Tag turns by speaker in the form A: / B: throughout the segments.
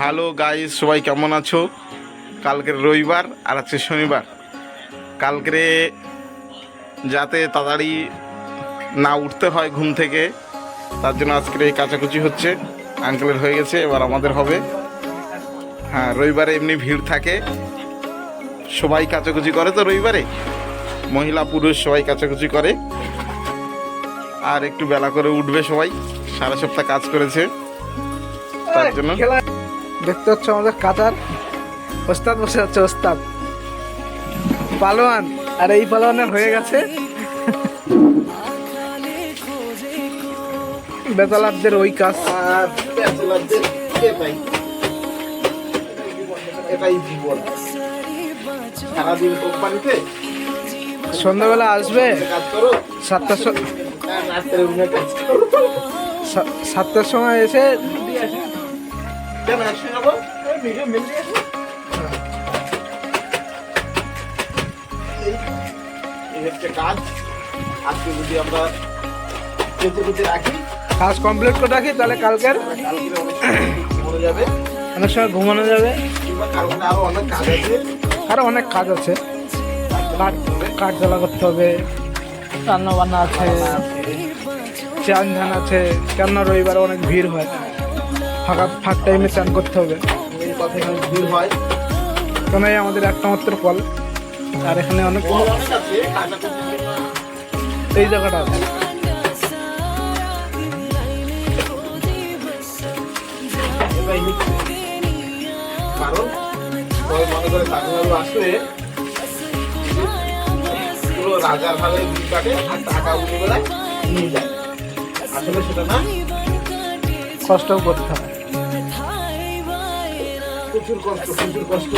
A: Hello guys সবাই কেমন আছো? কালকের রবিবার আর আজকে শনিবার। কালকে যাতে তাড়াতাড়ি না উঠতে হয় ঘুম থেকে তার জন্য আজকের এই কাচাকুচি হচ্ছে। আঙ্কেলের হয়ে গেছে এবার আমাদের হবে। হ্যাঁ রবিবারে এমনি ভিড় থাকে। সবাই কাচাকুচি করে তো রবিবারে? মহিলা পুরুষ সবাই কাচাকুচি করে। আর একটু বেলা করে উঠবে সবাই। সারা সপ্তাহ কাজ করেছে। তার জন্য
B: দেখতে হচ্ছে আমাদের কাতার। ওস্তাদ বসে যাচ্ছে ওস্তাদ। পালোয়ান আর এই পালোয়ানের হয়ে গেছে। বেতালারদের ওই কাজ।
A: আর ব্যাচেলারদের এটাই এটাই জীবন। সারাদিন কোম্পানিতে?
B: সন্ধ্যাবেলা আসবে। সাতটার স-
A: আর রাত্রে রুমে কাজ করো।
B: সা- সাতটার সময় এসে
A: একশো যাব মেলে এই- হচ্ছে কাজ। আজকে যদি আমরা কেটে কেটে রাখি
B: কাজ কমপ্লিট করে রাখি তাহলে কালকের
A: অনেক সময় যাবে।
B: অনেক সময় ঘুমানো যাবে।
A: কিংবা কালকে আরও অনেক কাজ আছে।
B: আরও অনেক কাজ আছে। কাঠ কাঠ জ্বালা করতে হবে। রান্না বান্না আছে। চান ধান আছে। কেননা রবিবার অনেক ভিড় হয়। ফাঁকা ফাঁক টাইমে চান করতে হবে।
A: হয়
B: কেন আমাদের একটা মাত্র কল আর এখানে অনেক এই জায়গাটা আছে।
A: এটাই কারণ মনে করে তামিলনাড়ু আসলে পুরো রাজার ভাবে দিন কাটে আর টাকা উঠে বেলায় নিয়ে যায় আসলে সেটা না।
B: কষ্টও করতে হয়।
A: প্রচুর কষ্ট প্রচুর কষ্ট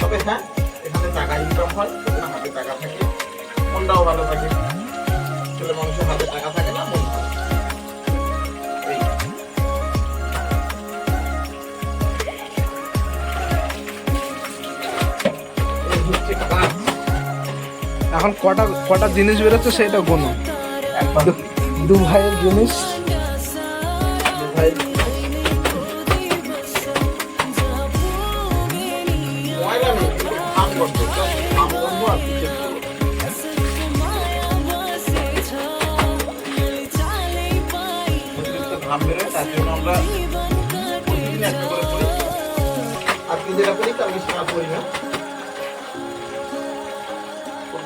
A: তবে হ্যাঁ টাকা ইনকাম হয় হাতে টাকা থাকে। মনটাও ভালো থাকে।
B: এখন কটা কটা জিনিস বেরোচ্ছে সেটা গোনো। দু- ভাইয়ের জিনিস।
A: ভাই ময়লা নেই কাম করতে কাম বন্ধ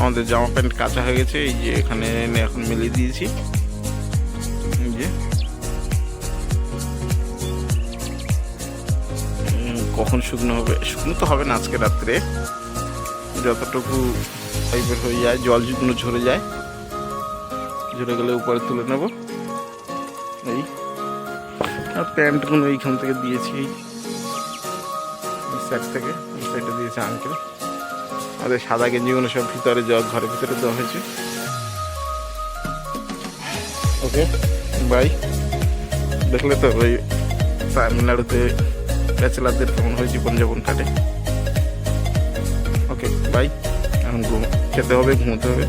A: আমাদের জামা প্যান্ট কাঁচা হয়ে গেছে, এই যে এখানে এখন মিলিয়ে দিয়েছি। যে। কখন শুকনো হবে? শুকনো তো হবে না আজকে রাত্রে। যতটুকু টাইপের হয়ে যায়, জল যুগ্ন ঝরে যায়, ঝরে গেলে উপরে তুলে নেব। এই। আর প্যান্টগুলো এইখান থেকে দিয়েছি, এই সাইড থেকে, এই সাইডে দিয়েছে আঙ্কেল আমাদের সাদা গেঞ্জিগুলো সব ভিতরে জগ ঘরের ভিতরে দেওয়া হয়েছে। ওকে বাই দেখলে তো ওই তামিলনাড়ুতে ব্যাচেলারদের কেমন হয়ে জীবনযাপন কাটে। ওকে বাই এখন ঘুম খেতে হবে ঘুমোতে হবে।